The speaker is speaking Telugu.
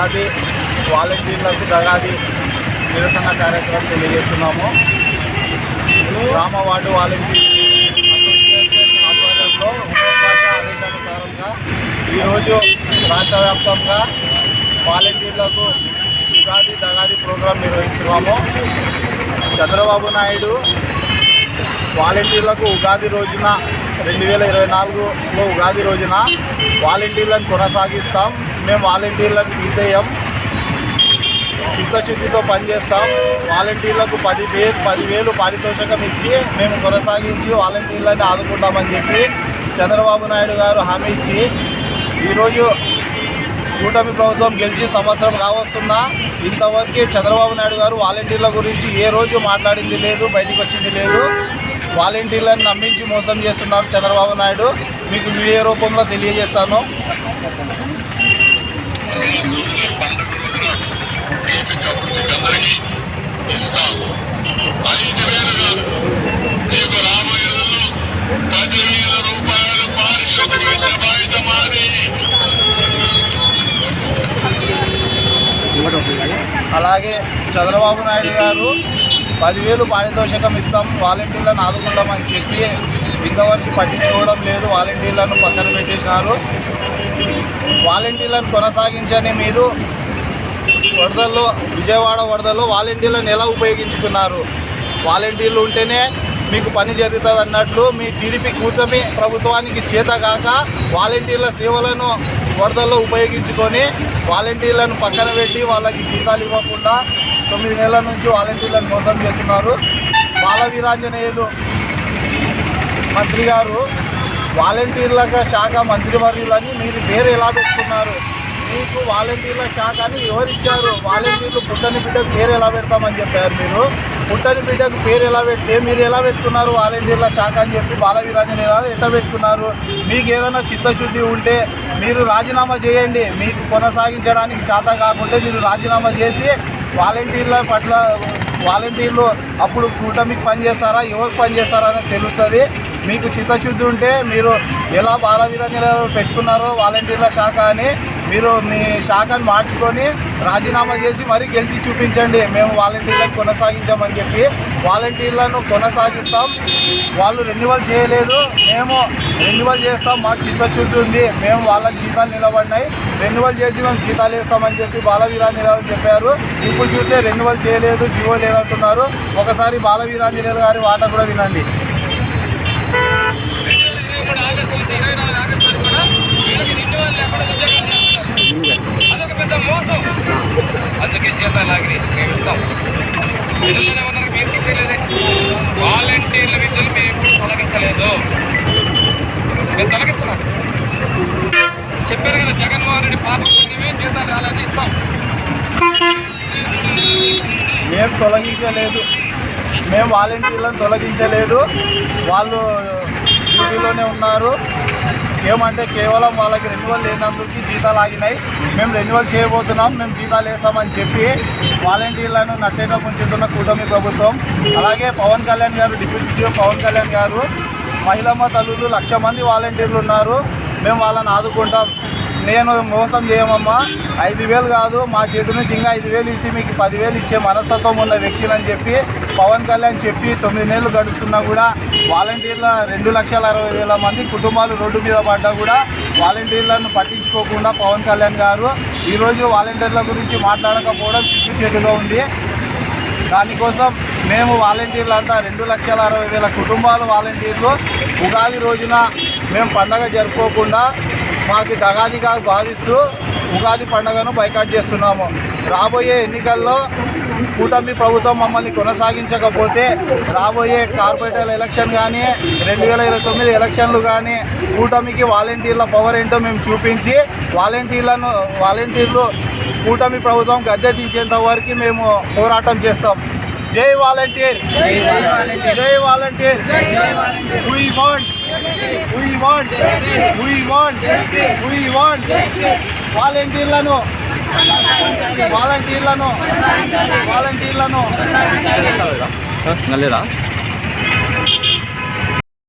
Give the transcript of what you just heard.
ఉగాది వాలంటీర్లకు దగాది నిరసన కార్యక్రమం తెలియజేస్తున్నాము. గ్రామ వార్డు వాలంటీర్ అసోసియేషన్ ఆధ్వర్యంలో ఆదేశానుసారంగా ఈరోజు రాష్ట్ర వ్యాప్తంగా వాలంటీర్లకు ఉగాది దగాది ప్రోగ్రాం నిర్వహిస్తున్నాము. చంద్రబాబు నాయుడు వాలంటీర్లకు ఉగాది రోజున రెండు వేల ఇరవై నాలుగులో ఉగాది రోజున వాలంటీర్లను కొనసాగిస్తాం. మేము వాలంటీర్లను తీసేయం. చిత్తశుద్ధితో పనిచేస్తాం. వాలంటీర్లకు పది వేలు పదివేలు పారితోషికం ఇచ్చి మేము కొనసాగించి వాలంటీర్లని ఆదుకుంటామని చెప్పి చంద్రబాబు నాయుడు గారు హామీ ఇచ్చి ఈరోజు కూటమి ప్రభుత్వం గెలిచి సంవత్సరం కావస్తున్నా ఇంతవరకు చంద్రబాబు నాయుడు గారు వాలంటీర్ల గురించి ఏ రోజు మాట్లాడింది లేదు బయటికి వచ్చింది లేదు. వాలంటీర్లను నమ్మించి మోసం చేస్తున్నారు చంద్రబాబు నాయుడు. మీకు వీడియో రూపంలో తెలియజేస్తాను. అలాగే చంద్రబాబు నాయుడు గారు పదివేలు పారితోషికం ఇస్తాం వాలంటీర్లను ఆదుకుంటామని చెప్పి ఇంతవరకు పట్టించుకోవడం లేదు వాలంటీర్లను పక్కన పెట్టేసినారు. వాలంటీర్లను కొనసాగించని మీరు వరదల్లో విజయవాడ వరదల్లో వాలంటీర్లను ఎలా ఉపయోగించుకున్నారు? వాలంటీర్లు ఉంటేనే మీకు పని జరుగుతుంది అన్నట్లు మీ టీడీపీ కూటమి ప్రభుత్వానికి చేత కాక వాలంటీర్ల సేవలను వరదల్లో ఉపయోగించుకొని వాలంటీర్లను పక్కన పెట్టి వాళ్ళకి జీతాలు ఇవ్వకుండా తొమ్మిది నెలల నుంచి వాలంటీర్లను మోసం చేస్తున్నారు. బాల వీరాంజనేయులు మంత్రి గారు వాలంటీర్ల శాఖ మంత్రివర్యులని మీరు పేరు ఎలా పెట్టుకున్నారు? మీకు వాలంటీర్ల శాఖ అని ఎవరిచ్చారు? వాలంటీర్లు పుట్టని బిడ్డకు పేరు ఎలా పెడతామని చెప్పారు మీరు? పుట్టని బిడ్డకు పేరు ఎలా పెడితే మీరు ఎలా పెట్టుకున్నారు? వాలంటీర్ల శాఖ అని చెప్పి బాలవీరాజన్ ఎలా ఎట్లా పెట్టుకున్నారు? మీకు ఏదైనా చిత్తశుద్ధి ఉంటే మీరు రాజీనామా చేయండి. మీకు కొనసాగించడానికి చేత కాకుంటే మీరు రాజీనామా చేసి వాలంటీర్ల పట్ల వాలంటీర్లు అప్పుడు కూటమికి పనిచేస్తారా? ఎవరికి పనిచేస్తారా అనేది తెలుస్తుంది. మీకు చిత్తశుద్ధి ఉంటే మీరు ఎలా బాల వీరంజనాలు పెట్టుకున్నారో వాలంటీర్ల శాఖ అని మీరు మీ శాఖను మార్చుకొని రాజీనామా చేసి మరీ గెలిచి చూపించండి. మేము వాలంటీర్లను కొనసాగించామని చెప్పి వాలంటీర్లను కొనసాగిస్తాం. వాళ్ళు రెన్యువల్ చేయలేదు. మేము రెన్యువల్ చేస్తాం. మాకు చిత్తశుద్ధి ఉంది. మేము వాళ్ళకి జీతాలు నిలబడినాయి. రెన్యువల్ చేసి మేము జీతాలు వేస్తామని చెప్పి బాల వీరాంజనేయులు చెప్పారు. ఇప్పుడు చూస్తే రెన్యువల్ చేయలేదు జీవో లేదంటున్నారు. ఒకసారి బాల వీరాంజనేయులు గారి వాట కూడా వినండి మూడు ఆగస్టు నుంచి ఇరవై నాలుగు ఆగస్టు వరకు కూడా వీళ్ళకి రెండు వాళ్ళు లేకుండా ఉద్యోగాలు చేస్తున్నారు. అదొక పెద్ద మోసం. అందుకే జీతాలు లాగిరి. మేము ఇస్తాం. విధుల్లోనే ఉన్నారు మేము తీసేయలేదే. వాలంటీర్ల విధులు మేము ఎప్పుడు తొలగించలేదు. మేము తొలగించలేదు. చెప్పారు కదా జగన్మోహన్ రెడ్డి పాప పుణ్యమే జీతాలు రాలేదు ఇస్తాం. మేము తొలగించలేదు. మేము వాలంటీర్లను తొలగించలేదు. వాళ్ళు డ్యూటీలోనే ఉన్నారు. ఏమంటే కేవలం వాళ్ళకి రెన్యువల్ లేనందుకు జీతాలు ఆగినాయి. మేము రెన్యువల్ చేయబోతున్నాం మేము జీతాలు వేస్తామని చెప్పి వాలంటీర్లను నట్టేట ముంచుతున్న కూటమి ప్రభుత్వం. అలాగే పవన్ కళ్యాణ్ గారు డిప్యూటీ సీఎం పవన్ కళ్యాణ్ గారు మహిళమ్మ తల్లులు లక్ష మంది వాలంటీర్లు ఉన్నారు. మేము వాళ్ళని ఆదుకుంటాం. నేను మోసం చేయమమ్మా. ఐదు వేలు కాదు మా చెట్టు నుంచి ఇంకా ఐదు వేలు ఇచ్చి మీకు పదివేలు ఇచ్చే మనస్తత్వం ఉన్న వ్యక్తులని చెప్పి పవన్ కళ్యాణ్ చెప్పి తొమ్మిది నెలలు గడుస్తున్నా కూడా వాలంటీర్ల రెండు లక్షల అరవై వేల మంది కుటుంబాలు రోడ్డు మీద పడ్డా కూడా వాలంటీర్లను పట్టించుకోకుండా పవన్ కళ్యాణ్ గారు ఈరోజు వాలంటీర్ల గురించి మాట్లాడకపోవడం సిగ్గుచేటుగా ఉంది. దానికోసం మేము వాలంటీర్లు అంతా రెండు లక్షల అరవై వేల కుటుంబాలు వాలంటీర్లు. ఉగాది రోజున మేము పండగ జరుపుకోకుండా మాకు దగాదిగా భావిస్తూ ఉగాది పండుగను బైకాట్ చేస్తున్నాము. రాబోయే ఎన్నికల్లో కూటమి ప్రభుత్వం మమ్మల్ని కొనసాగించకపోతే రాబోయే కార్పొరేటర్ ఎలక్షన్ కానీ రెండు వేల ఇరవై తొమ్మిది ఎలక్షన్లు కానీ కూటమికి వాలంటీర్ల పవర్ ఏంటో మేము చూపించి వాలంటీర్లను వాలంటీర్లు కూటమి ప్రభుత్వం గద్దె దించేంత వరకు మేము పోరాటం చేస్తాం. జై వాలంటీర్! జై volunteer! We want we want we want we want వాలంటీర్లను వాలంటీర్లను వాలంటీర్లను నల్లేరా